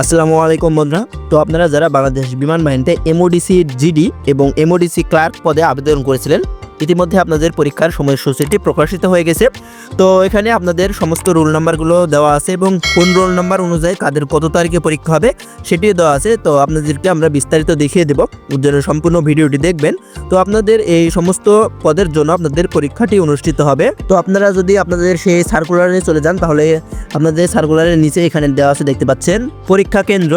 আসসালামু আলাইকুম বন্ধুরা। তো আপনারা যারা বাংলাদেশ বিমান বাহিনীতে এমওডিসি জিডি এবং এমওডিসি ক্লার্ক পদে আবেদন করেছিলেন ইতিমধ্যে আপনাদের পরীক্ষার সময়সূচিটি প্রকাশিত হয়ে গেছে। তো এখানে আপনাদের সমস্ত রোল নাম্বারগুলো দেওয়া আছে এবং কোন রোল নাম্বার অনুযায়ী কাদের কত তারিখে পরীক্ষা হবে সেটিও দেওয়া আছে। তো আপনাদেরকে আমরা বিস্তারিত দেখিয়ে দেবো। জন্য সম্পূর্ণ ভিডিওটি দেখবেন। তো আপনাদের এই সমস্ত পদের জন্য আপনাদের পরীক্ষাটি অনুষ্ঠিত হবে। তো আপনারা যদি আপনাদের সেই সার্কুলারে চলে যান, তাহলে আপনাদের সার্কুলারের নিচে এখানে দেওয়া আছে দেখতে পাচ্ছেন পরীক্ষা কেন্দ্র।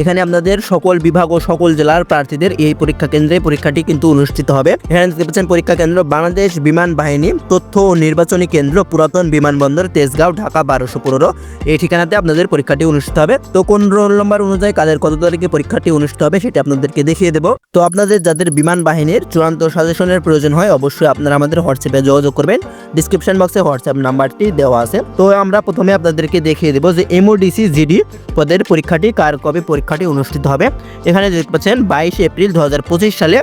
এখানে আপনাদের সকল বিভাগ ও সকল জেলার প্রার্থীদের এই পরীক্ষা কেন্দ্রে পরীক্ষাটি কিন্তু অনুষ্ঠিত হবে। এখানে পরীক্ষা কেন্দ্র বাংলাদেশ বিমান বাহিনী তথ্য ও নির্বাচনী কেন্দ্র পুরাতন বিমানবন্দর তেজগাঁও, ঢাকা বারোশো পনেরো। এই ঠিকানাতে আপনাদের পরীক্ষাটি অনুষ্ঠিত হবে। তো কোন রোল নম্বর অনুযায়ী কাদের কত তারিখে পরীক্ষাটি অনুষ্ঠিত হবে সেটা আপনাদেরকে দেখিয়ে দেবো। তো আপনাদের যাদের বিমান বাহিনীর চূড়ান্ত সাজেশনের প্রয়োজন হয়, অবশ্যই আপনারা আমাদের হোয়াটসঅ্যাপে যোগাযোগ করবেন। ডিসক্রিপশন বক্সে হোয়াটসঅ্যাপ নাম্বারটি দেওয়া আছে। তো আমরা প্রথমে আপনাদেরকে দেখিয়ে দেবো যে এমওডিসি জিডি পদের পরীক্ষাটি কার কবে পরীক্ষাটি অনুষ্ঠিত হবে। এখানে দেখতে পাচ্ছেন বাইশ এপ্রিল দু হাজার পঁচিশ সালে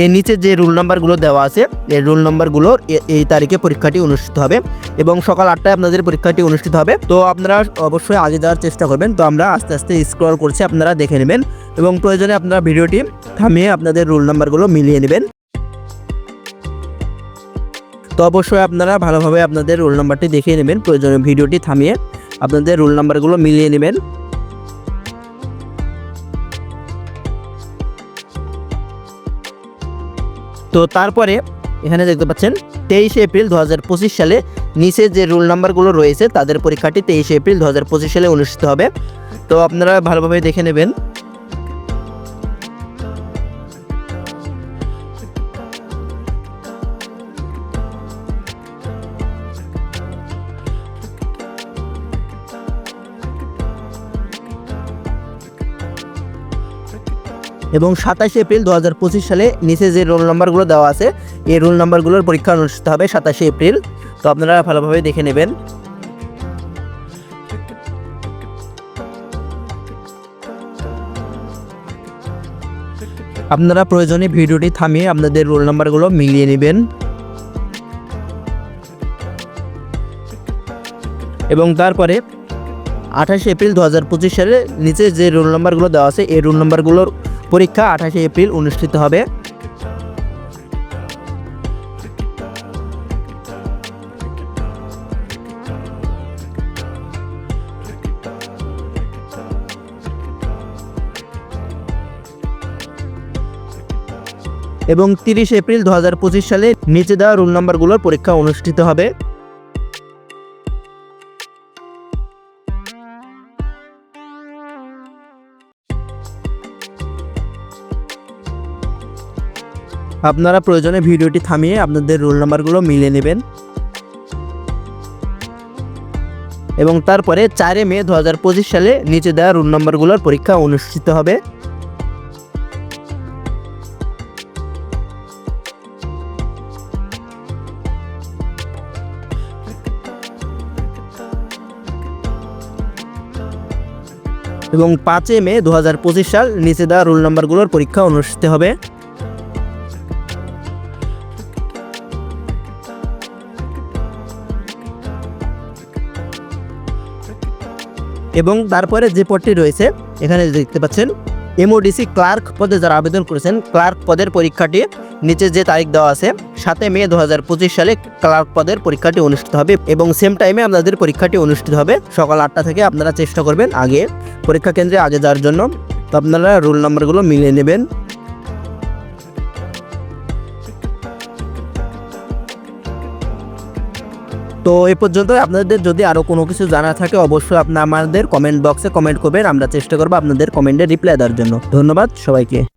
এর নিচে যে রুল নাম্বারগুলো দেওয়া আছে, এই রুল নাম্বারগুলোর এই তারিখে পরীক্ষাটি অনুষ্ঠিত হবে। এবং সকাল আটটায় আপনাদের পরীক্ষাটি অনুষ্ঠিত হবে। তো আপনারা অবশ্যই আগে যাওয়ার চেষ্টা করবেন। তো আমরা আস্তে আস্তে স্ক্রল করছি, আপনারা দেখে নেবেন। এবং প্রয়োজনে আপনারা ভিডিওটি থামিয়ে আপনাদের রুল নাম্বারগুলো মিলিয়ে নেবেন। তো অবশ্যই আপনারা ভালোভাবে আপনাদের রোল নাম্বারটি দেখিয়ে নেবেন। প্রয়োজনে ভিডিওটি থামিয়ে আপনাদের রোল নাম্বারগুলো মিলিয়ে নেবেন। তো তারপরে এখানে দেখতে পাচ্ছেন, তেইশে এপ্রিল দু হাজার পঁচিশ সালে নিচে যে রোল নাম্বারগুলো রয়েছে, তাদের পরীক্ষাটি তেইশে এপ্রিল দু হাজার পঁচিশ সালে অনুষ্ঠিত হবে। তো আপনারা ভালোভাবে দেখে নেবেন। এবং সাতাশে এপ্রিল দু হাজার পঁচিশ সালে নিচে যে রোল নাম্বারগুলো দেওয়া আছে, এই রোল নাম্বারগুলোর পরীক্ষা অনুষ্ঠিত হবে সাতাশে এপ্রিল। তো আপনারা ভালোভাবে দেখে নেবেন। আপনারা প্রয়োজনে ভিডিওটি থামিয়ে আপনাদের রোল নাম্বারগুলো মিলিয়ে নেবেন। এবং তারপরে আঠাশে এপ্রিল দু হাজার পঁচিশ সালে নিচে যে রোল নাম্বারগুলো দেওয়া আছে, এই রোল নাম্বারগুলোর পরীক্ষা আঠাশে এপ্রিল অনুষ্ঠিত হবে। এবং তিরিশ এপ্রিল দু হাজার পঁচিশ সালে নিচে দেওয়া রোল নাম্বারগুলোর পরীক্ষা অনুষ্ঠিত হবে। আপনারা প্রয়োজনে ভিডিওটি থামিয়ে আপনাদের রোল নাম্বারগুলো মিলিয়ে নেবেন। এবং তারপরে চারে মে দু হাজার পঁচিশ সালে নিচে দেওয়া রোল নাম্বারগুলোর পরীক্ষা অনুষ্ঠিত হবে। এবং পাঁচে মে দু হাজার পঁচিশ সাল নিচে দেওয়া রোল নাম্বারগুলোর পরীক্ষা অনুষ্ঠিত হবে। এবং তারপরে যে পদটি রয়েছে, এখানে দেখতে পাচ্ছেন এমওডিসি ক্লার্ক পদে যারা আবেদন করেছেন ক্লার্ক পদের পরীক্ষাটি নিচে যে তারিখ দেওয়া আছে সাতে মে দু হাজার পঁচিশ সালে ক্লার্ক পদের পরীক্ষাটি অনুষ্ঠিত হবে এবং সেম টাইমে আপনাদের পরীক্ষাটি অনুষ্ঠিত হবে। সকাল আটটা থেকে আপনারা চেষ্টা করবেন আগে পরীক্ষা কেন্দ্রে আগে যাওয়ার জন্য। তো আপনারা রোল নাম্বারগুলো মিলিয়ে নেবেন। তো এ পর্যন্ত আপনাদের যদি আরও কোনো কিছু জানা থাকে, অবশ্যই আপনার আমাদের কমেন্ট বক্সে কমেন্ট করবেন। আমরা চেষ্টা করব আপনাদের কমেন্টে রিপ্লাই দেওয়ার জন্য। ধন্যবাদ সবাইকে।